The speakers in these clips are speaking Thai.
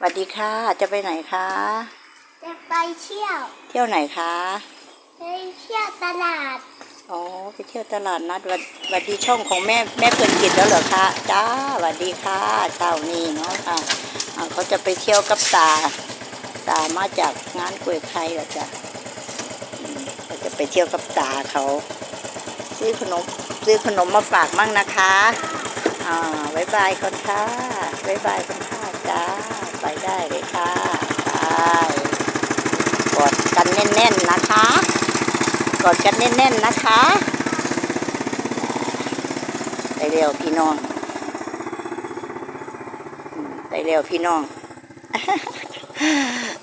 สวัสดีค่ะ จะไปไหนคะ จะไปเที่ยว เที่ยวไหนคะไปเที่ยวตลาด อ๋อ ไปเที่ยวตลาดนัดสวัสสวัสดีช่องของแม่แม่เพื่อนกิจแล้วเหรอคะ จ้าสวัสดีค่ะเช้านี้เนาะค่ะอ่าเขาจะไปเที่ยวกับตา ตามาจากงานกล้วยไข่เหรอจ้ะอืมเขาจะไปเที่ยวกับตาเขาซื้อขนมซื้อขนมมาฝากมั่งนะคะ อ่าบายบายก่อนค่ะบายบายก่อนค่ะจ้า ไปได้เลยค่ะไปกอดกันแน่นๆนะคะกอดกันแน่นๆนะคะ ไปเร็วพี่น้อง ไปเร็วพี่น้อง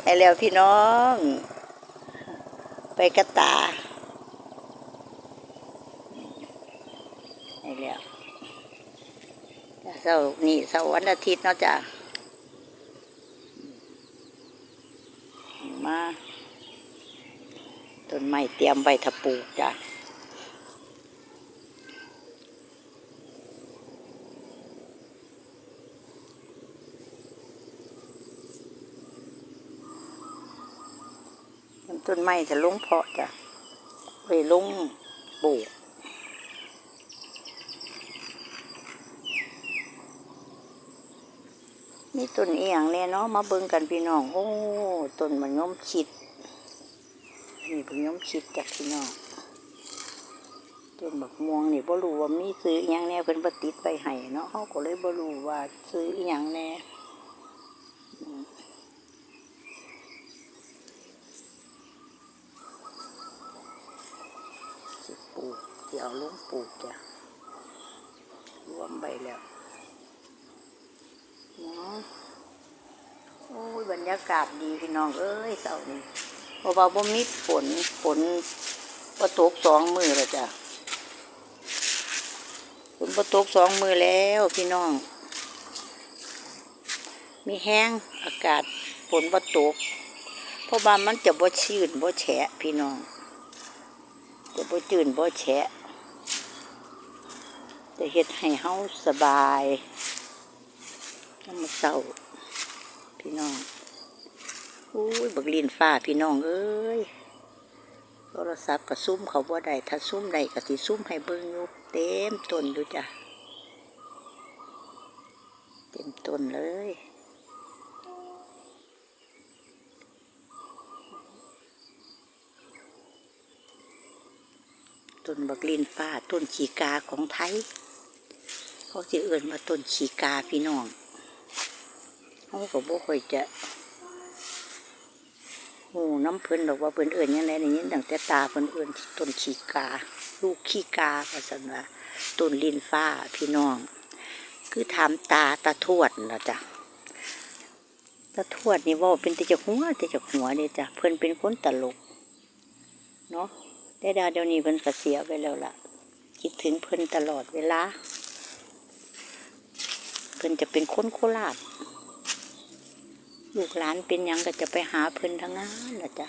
ไปเร็วพี่น้อง ไปกระตาไปเร็วเสาร์นี่เสาร์วันอาทิตย์เนาะจ้ะ มาต้นไม้เตรียมใบถ้าปลูกจ้ะต้นไม้จะลงเพาะจ้ะไปลงปลูก มีต้นเอียงเนี่ยเนาะมาเบิ่งกันพี่น้อง โอ้ต้นมันย่อมชิด นี่เพิ่งย้อมคิดจากพี่น้องต้นบักม่วงนี่บ่รู้ว่ามีซื้ออหยังแน่เพิ่นบ่ติดไปให้เนาะเฮาก็เลยบ่รู้ว่าซื้ออหยังแน่สิปลูกสิเอาลงปลูกจ้ะรวมใบแล้วเนาะโอ้ยบรรยากาศดีพี่น้องเอ้ยเสาร์นี้เพราะว่าบ่มีฝนฝนบ่ตกสองมือแล้วจ้ะฝนบ่ตกสองมือแล้วพี่น้อง มีแห้งอากาศฝนบ่ตกเพราะว่ามันจะบ่ชื้นบ่แฉะพี่น้อง จะบ่จืนบ่แฉะ จะเฮ็ดให้เฮาสบายน้ำเศร้าพี่น้อง อุ้ยบักลินฟ้าพี่น้องเอ้ยโทรศัพท์ก็ซุ่มเขาบ่ได้ถ้าซุ่มได้ก็สิซุ่มให้เบิ่งอยู่เต็มต้นดูจ้ะเต็มต้นเลยต้นบักลินฟ้าต้นขีกาของไทย เขาสิเอื่นมาต้นขีกาพี่น้องเขาก็บ่ค่อยจะ โอ้น้ำเพิ่นบอกว่าเพิ่นเอื่นยังไงในนี้ตั้งแต่ตาเพิ่นเอื่นต้นขี้กา ลูกขี้กาก็สันว่าต้นลินฟ้าพี่น้อง คือถามตาตาทวดนะจ้ะตาทวดนี่ว่าเป็นต่จากหัวต่จากหัวเนี่ยจ้ะเพิ่นเป็นคนตลกเนาะแต่ดาวเดี๋ยวนี้เพิ่นก็เสียไปแล้วล่ะ คิดถึงเพิ่นตลอดเวลา เพิ่นจะเป็นคนโคราช ลูกหลานเป็นยังก็จะไปหาเพิ่นทั้งนั้นละจ้ะ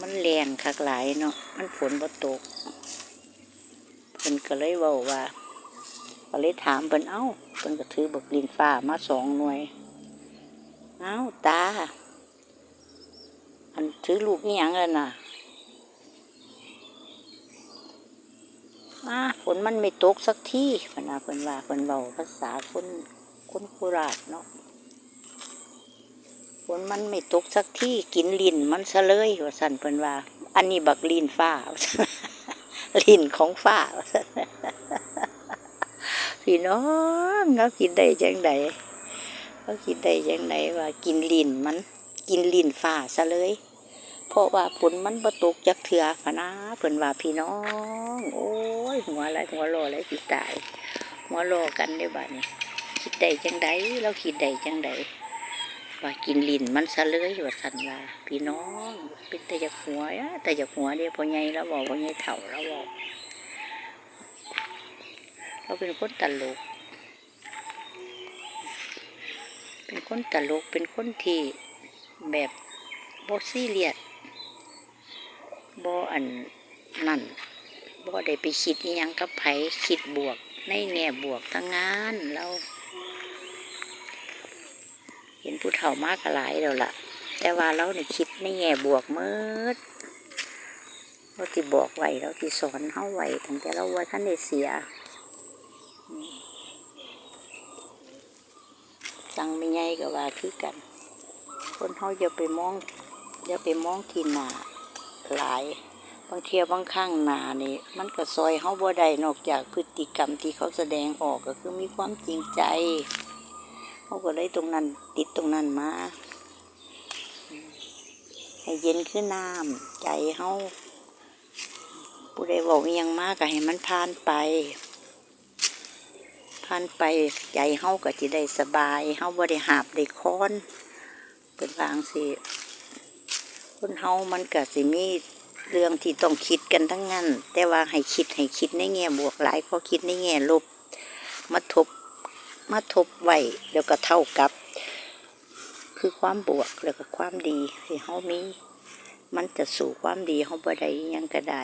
มันแรงคักหลายเนาะมันฝนบ่ตกเพิ่นก็เลยเว้าว่าก็เลยถามเพิ่นเอ้าเพิ่นก็ถือบักลินฟ้ามาสองหน่วยเอ้าตา อันถือลูกนี่ยังแล้วน่ะอ่าฝนมันไม่ตกสักทีเพิ่นาเพิ่นว่าเพิ่นเว้าภาษาคน คนโคราชเนาะฝนมันไม่ตกสักที่กินลินมันซะเลยว่าสันเพิ่นว่า อันนี้บักลินฟ้าว่าซั่นลินของฟ้าว่าพี่น้องเขากินได้จังไดเขากินได้จังไดว่า กินลินมัน กินลินฟ้าซะเลย เพราะว่าฝนมันบ่ตกจักเถื่อพนะเพิ่นว่าพี่น้อง โอ้ยหัวอะไรหัวโลอะไรสิตายหัวโลกันได้บัดนี้ คิดได้จังไดเราคิดได้จังไดว่ากินลิ้นมันซะเลยว่าสันว่าพี่น้องเป็นแต่จากหัวอะแต่จากหัวเดียวพอใหญ่แล้วบอกพอใหญ่เถ่าแล้วบอกเราเป็นคนตลก เป็นคนตลกเป็นคนที่แบบบอซี่เรียสบออันนั่นบอได้ไปคิดอิหยังกับไผคิดบวก ในแง่บวกทั้งงานเรา เห็นผู้เฒ่ามากหลายแล้วล่ะ แต่ว่าเราเนี่ยคิดในแง่บวกมิดเราที่บอกไว้เราที่สอนเฮาไว้ตั้งแต่เราว่าท่านได้เสียสั่งไม่ไงก็ว่าคือกัน คนเฮาอย่าไปมองอย่าไปมองที่หนาหลายบางเทียบางข้างหนานี่มันก็ซอยเฮาบ่ได้นอกจากพฤติกรรมที่เขาแสดงออกก็คือมีความจริงใจ เขาก็เลยตรงนั้น ติดตรงนั้นมา ให้เย็นขึ้นน้ำใจเฮาผู้ใดบอกยังมากก็ให้มันผ่านไปผ่านไปใจเฮาก็จะได้สบายเฮาบ่ได้หาบได้ค้อนเป็นวางสิคนเฮามันก็สิมีเรื่องที่ต้องคิดกันทั้งนั้น แต่ว่าให้คิดให้คิดในแง่บวกหลายพราะคิดในแง่ลบมาทบ มาทบไว้แล้วก็เท่ากับ คือความบวกแล้วก็ความดีที่เฮามี มันจะสู่ความดีเฮาบ่ได้ยังก็ได้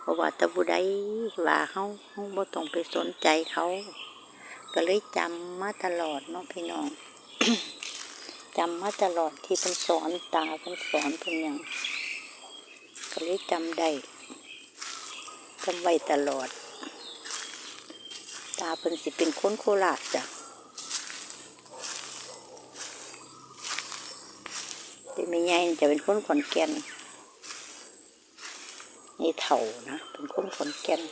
เพราะว่าตะบุได้ว่าเฮาเฮาบ่ต้องไปสนใจเขา ก็เลยจำมาตลอดเนาะพี่น้องจำมาตลอดที่เพิ่นสอนตาเพิ่นสอนเพิ่นหยังก็เลยจำได้จำไว้ตลอด ตาเพิ่นสิเป็นคนโคราชจ้ะแต่ไม่ใหญ่จะเป็นคนขอนแก่นนี่เถ่านะเป็นคนขอนแก่น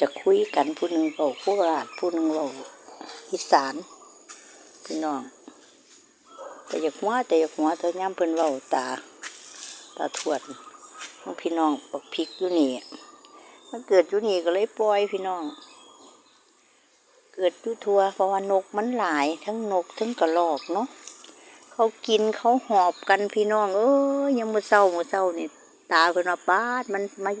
จะคุยกันผู้หนึ่งเบาโคราชผู้หนึ่งเบาอีสานพี่น้อง แต่อยากหัวแต่อยากหัวตัวย่ำเพิ่นเบาตาตาทวด พี่น้องบอกพริกอยู่นี่ มันเกิดอยู่นี่ก็เลยปล่อยพี่น้อง เกิดอยู่ทัวเพราะว่านกมันหลาย ทั้งนกทั้งกระรอกเนาะเขากินเขาหอบกันพี่น้อง เอ้ยยังมือเศร้ามือเศร้านี่ตาเพิ่นว่าป้าดมันมา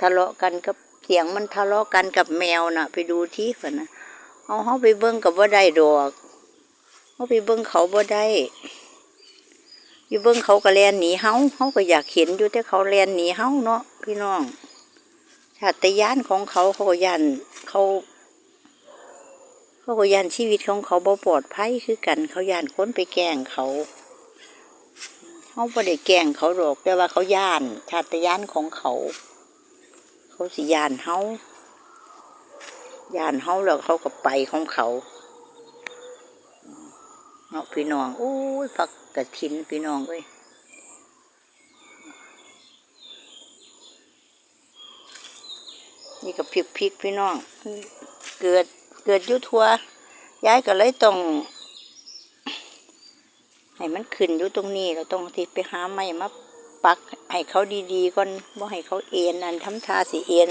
ทะเลาะกันกับเสียงมันทะเลาะกันกับแมวน่ะ ไปดูที่เพิ่นนะเอาเขาไปเบิ้งกับว่าได้ดอกเขาไปเบิ้งเขาบ่ได้ อยู่เบิ้งเขาก็แลนหนีเฮาเฮาก็อยากเห็นอยู่แต่เขาแลนหนีเฮาเนาะพี่น้องชาตญาณของเขาเขาก็ยันเขาเขาก็ยันชีวิตของเขาบ่ปลอดภัยคือกัน เขาย่านคนไปแกล้งเขาเขาบ่ได้แกล้งเขาหรอกแต่ว่าเขาย่านชาตญาณของเขา เขาสิย่านเฮาย่านเฮาแล้วเขาก็ไปของเขาเนาะพี่น้องโอ้ยผัก กระถินพี่น้องเอ้ยนี่ก็พริกพริกพี่น้อง เกิดเกิดยุทัวย้ายก็เลยต้องให้มันขึ้นอยู่ตรงนี้เราต้องที่ไปหาไม้มาปักให้เขาดีๆก่อนบ่ให้เขาเอ็นนั่นทำทาสีเอ็น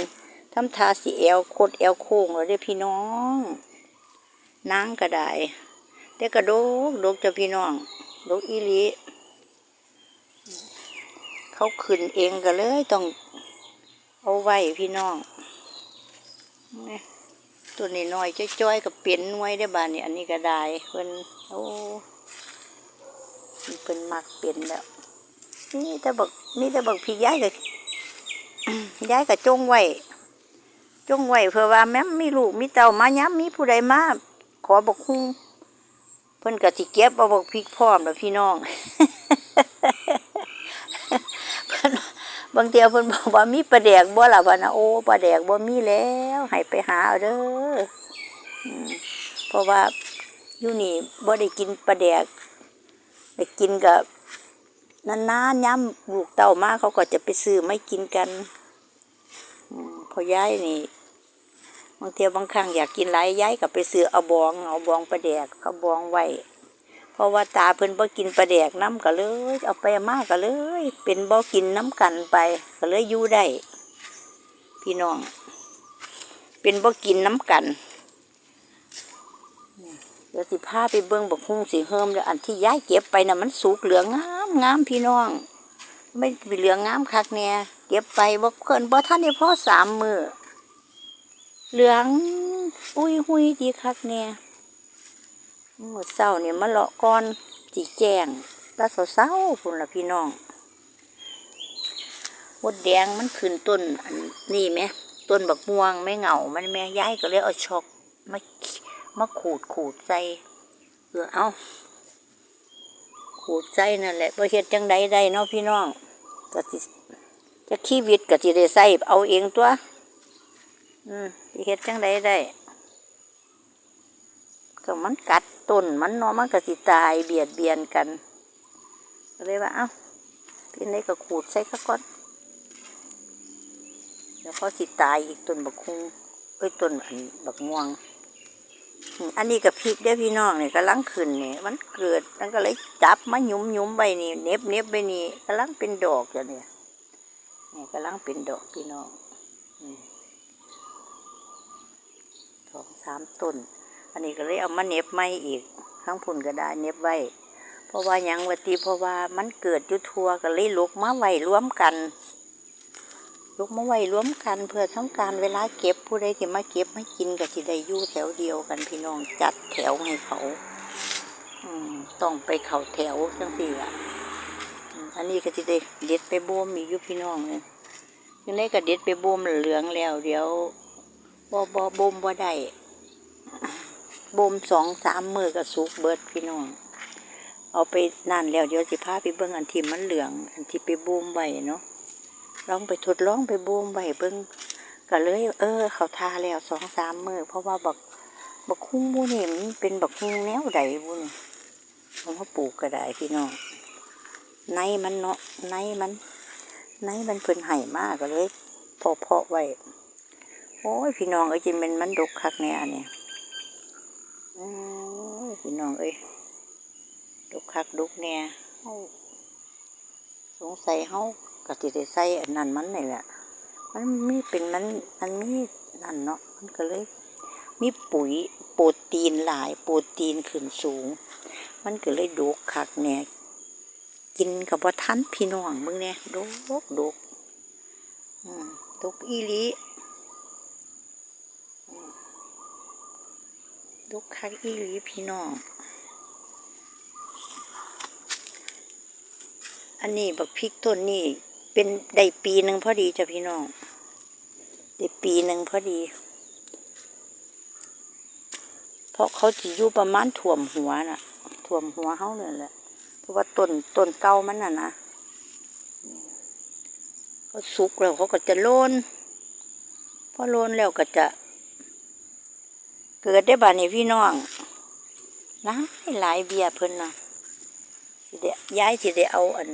ทำทาสีเอวโคดเอวโค้งเลยเด้พี่น้องนางก็ได้แต่กระโดกโดกจะพี่น้อง ดกอีลีเขาขึ้นเองก็เลยต้องเอาไว้พี่น้องตัวนี้น้อยจ้อยๆกับเปลี่ยนน่วยได้อบานนี่อันนี้ก็ได้เพิ่นโอ้เพิ่นมักเปลี่ยนแล้วนี่แต่บักนี่แต่บักพี่ย้ายกับย้ายกับจงไว้จงไว้เพื่อว่าแม้มีลูกมีเต่ามาย้ำมีผู้ใดมาขอบักคุ้ง พิ่นก็สิเก็บเอาบักพริกพร้อมแล้วพี่น้องเพิ่นบางเทีเพิ่นบอกว่ามีปลาแดกบ่ล่ะพ่นนะโอ้ปลาแดกบ่มีแล้วให้ไปหาเอาเด้อเพราะว่าอยู่นี่บ่ได้กินปลาแดกได้กินกับนานๆย้ำลูกเต่ามาเขาก็จะไปซื้อไม่กินกันพอยายนี่ บางเทีบางครั้งอยากกินหลายยายก็ไปซื้อเอาบองเอาบองปลาแดกเขาบองไว้เพราะว่าตาเพิ่นบ่กินปลาแดกน้ำก็เลย เอาไปมากก็เลย เป็นบ่กินน้ำกันไป ก็เลยอยู่ได้พี่น้อง เป็นบ่กินน้ำกันเดี๋ยวสิพาไปเบิ่งบักฮุ่งสีเฮิมเดี๋ยวอันที่ย้ายเก็บไปน่ะมันสุกเหลืองงามงามพี่น้อง ไม่เหลืองงามคักเนี่ยเก็บไปบ่เพิ่นบ่ทันได้พอสามมือ เหลืองอุ้ยหุยดีคักเนี่ยหมดเศร้าเนี่ยมาเลาะก่อนจีแจงตาเศร้าๆพุ่นละพี่น้องมดแดงมันขึ้นต้นอันนี่ไหมต้นบักม่วงไม่เหงา มันแม่ย้ายก็เลยเอาช็อกมามาขูดขูดใส่เออเอาขูดใส่นั่นแหละบ่เฮ็ดจังใดได้เนาะพี่น้องก็สิจะชีวิตก็สิได้ใส่เอาเองตัว อืมสิเฮ็ดจังใดได้ก็มันกัดต้นมันเนาะมันก็สิตายเบียดเบียนกันก็เลยว่าเอ้าพี่นี่ก็ขูดใส่ซะก่อนเดี๋ยวเขาสิตายอีกต้นบักคุงเอ้ยต้นอันบักม่วง อันนี้กับพริกเด้พี่น้องนี่กำลังขึ้นนี่มันเกิดมันก็เลยจับมาหยุมหยุมๆไปนี่เน็บเน็บๆไปนี่กำลังเป็นดอกอยู่เนี่ยนี่กำลังเป็นดอกพี่น้องอืม สามต้น อันนี้ก็เลยเอามาเน็บไม่อีกข้างพุ่นก็ได้เน็บไว้ เพราะว่ายังวัตีเพราะว่ามันเกิดยุทัวก็เลยลุกมาไว้รวมกันลุกมาไว้รวมกันเพื่อทำการเวลาเก็บผู้ใดที่มาเก็บมากินก็สิได้ยู่แถวเดียวกันพี่น้องจัดแถวให้เขาอืมต้องไปเข่าแถวจังสี่อะอันนี้ก็สิได้เด็ดไปบ่มอีอยู่พี่น้องเลยยังได้ก็เด็ดไปบ่มเหลืองแล้ว เดี๋ยวบ่บ่บ่มบ่ได้ บ่มสองสามมือก็สุกเบิดพี่น้อง เอาไปนั่นแล้วเดี๋ยวสิพาไปเบิ่งอันที่มันเหลือง อันที่ไปบ่มไว้เนาะลองไปทดลองไปบ่มไว้เบิ่งก็เลย เออ เขาทาแล้วสองสามมือเพราะว่าบักบักคุ้งบูนี่มันเป็นบักคุ้งแนวใดบุนผมเขาปลูกก็ได้พี่น้องในมันเนาะในมันในมันเพิ่นไห่มากก็เลยพาะเพาะไว้โอ้ยพี่น้องเอ้ยจิเป็นมันดกคักเนี่ยเนี่ย โอ้ยพี่น้องเอ้ยดุกคักดุกเนี่ยสงสัยเฮากะติได้ใส่อันนั้นมันนี่แหละ มันมีเป็นมันมันมีนั่นเนาะมันก็เลย มีปุ๋ยโปรตีนหลายโปรตีนขึ้นสูง มันก็เลยดุกคักเนี่ยกินกับว่าทันพี่น้องมึงเนี่ยดุกดุกอืมดกอีลี ลูกคักอีหลีพี่น้อง อันนี้บักพริกต้นนี่เป็นได้ปีหนึ่งพอดีจ้ะพี่น้อง ได้ปีหนึ่งพอดี เพราะเขาจะอยู่ประมาณถ่วมหัวน่ะ ถ่วมหัวเขาเลยแหละ เพราะว่าต้นต้นเก่ามันน่ะนะเขาสุกแล้วเขาก็จะโลนพอโลนแล้วก็จะ เกิดได้บานี่พี่น้องหลายหลายเบียเพิ่นนะสิได้ย้ายสิได้เอาอัน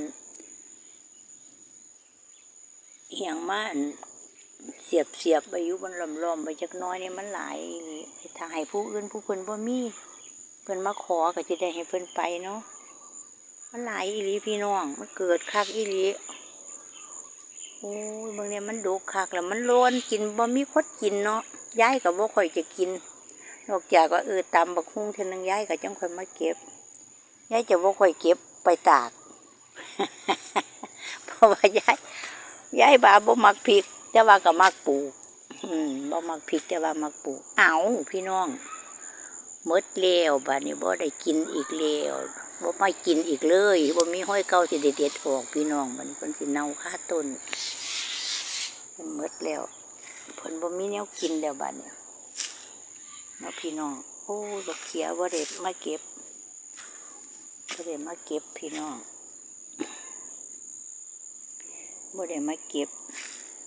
เอียงมาอันเสียบเสียบไปอยู่บนลำลอมไปจักน้อยนี่มันหลายอีหลีถ้าให้ผู้อื่นผู้เพิ่นบ่มีเพิ่นมาขอก็จะได้ให้เพิ่นไปเนาะมันหลายอีหลีพี่น้องมันเกิดคักอีหลีโอ้ยบางเนี่ยมันดกคักแล้วมันโลนกินบ่มีคนกินเนาะย้ายก็บ่ค่อยจะกิน นอกจากว่าเออตำบักคุ้งเทนึงย้ายก็จังค่อยมาเก็บย้ายจะบ่าค่อยเก็บไปตาก เพราะว่าย้ายย้ายบาบ่มักพริก แต่ว่าก็มักปลูกบ่มักพริกแต่ว่ามักปลูกเอาพี่น้องมดแล้วบาดนี้บ่ได้กินอีกแล้วบ่มากินอีกเลยบ่มีห้อยเก่าสิได้เด็ดออกพี่น้องบันี้เพิ่นสิเน่าค่าต้นเพิ่นมดแล้วเพิ่นบ่มีแนวกินแล้วบัดนี้ เนาะพี่น้อง โอ้บักเขียบ่ได้มาเก็บบ่ได้มาเก็บพี่น้องบ่ได้มาเก็บ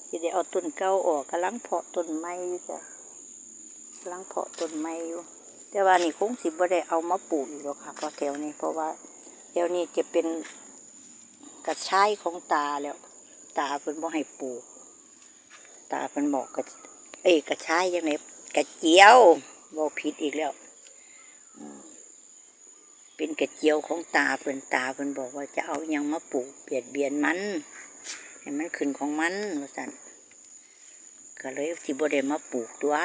สิได้เอาต้นเก่าออกกำลังเพาะต้นใหม่อยู่จ้ะกำลังเพาะต้นใหม่อยู่ แต่ว่านี่คงสิบ่ได้เอามาปลูกอีกหรอกค่ะเพราะแถวนี้เพราะว่าแถวนี้จะเป็นกระชายของตาแล้ว ตาเพิ่นบ่ให้ปลูก ตาเพิ่นบอกกระเอ้กระชายยังไงกระเจียว บอกผิดอีกแล้ว เป็นกระเจียวของตาเพิ่นตาเพิ่นบอกว่าจะเอายังมาปลูกเบียดเบียนมันให้มันขึ้นของมันว่าสั่นก็เลยที่บ่ได้มาปลูกตัว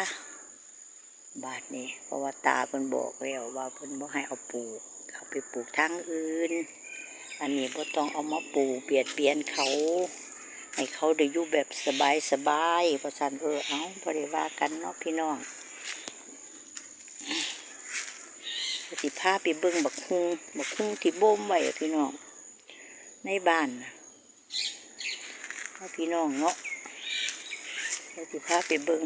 บาทนี้เพราะว่าตาเพิ่นบอกแล้วว่าเพิ่นบ่ให้เอาปลูกเอาไปปลูกทางอื่น อันนี้บ่ต้องเอามาปลูกเบียดเบียนเขา ให้เขาได้อยู่แบบสบายสบายๆเพราะสันเออเอาบริว่ากันเนาะพี่น้อง สิพาไปเบิ่งบักคุงบักคุงที่บ่มไว้พี่น้อง ในบ้านนะพี่น้องเนาะเดี๋ยวสิพาไปเบิ่ง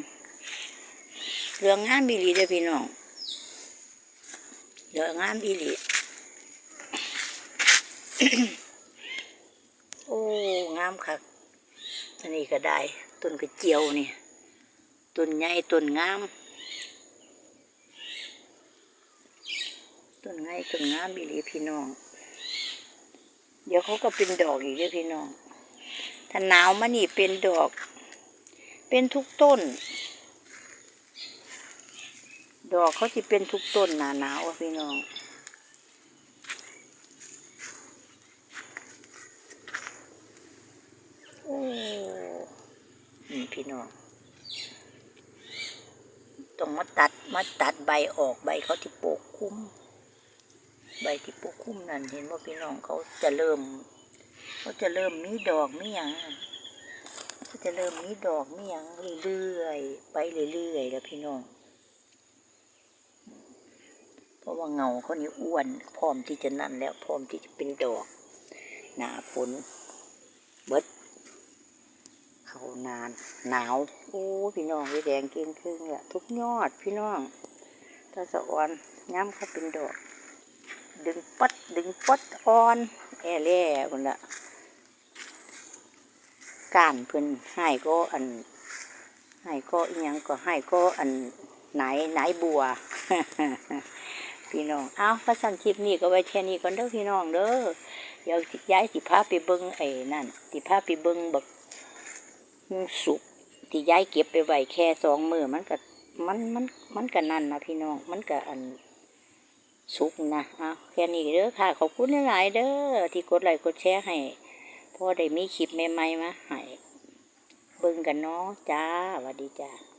เรื่องงานบิลีเด้อพี่น้องเดี๋ยวงามอีหลีโอ้งามคักอันนี้ก็ได้ต้นกระเจียวนี่ต้นใหญ่ต้นงาม ต้นไงต้นงามอีหลีพี่น้อง เดี๋ยวเขาก็เป็นดอกอีกเด้อพี่น้อง ถ้าหนาวมานี่เป็นดอก เป็นทุกต้น ดอกเขาสิเป็นทุกต้นหนาหนาวอะพี่น้องโอ้นี่พี่น้องต้องมาตัดมาตัดใบออกใบเขาที่ปกคุ้ม ใบที่ปกคุ้มนั่นเห็นว่าพี่น้องเขาจะเริ่มเขาจะเริ่มมีดอกมีหยังเขาจะเริ่มมีดอกมีหยังเรื่อยๆไปเรื่อยๆแล้วพี่น้องเพราะว่าเงาเขานี่อ้วนพร้อมที่จะนั่นแล้วพร้อมที่จะเป็นดอกหนาฝนเบิดเขานานหนาวโอ้พี่น้องแดงเก่งครึ่งละทุกยอดพี่น้องถ้าสะออนย้ำเขาเป็นดอก ดึงปัดดึงปัดอ่อนแอ่แล่คนละก้านเพิ่นให้ก็อันให้ก็อีหยังก็ให้ก็อันไหนไหนบัว พี่น้องเอาพระสันคลิปนี้ก็ไว้แค่นี้ก่อนเด้อพี่น้องเด้อเดี๋ยวย้ายสิพาไปเบิ้งไอ้นั่นสิพาไปเบิ้งบักสุกที่ย้ายเก็บไปไว้แค่สองมือมันก็มันมันมันก็นั่นนะพี่น้องมันก็อัน สุกนะเอาแค่นี้เด้อค่ะ ขอบคุณหลายๆเด้อที่กดไลค์กดแชร์ให้พอได้มีคลิปใหม่ๆมาให้เบิ่งกันเนาะจ้าสวัสดีจ้า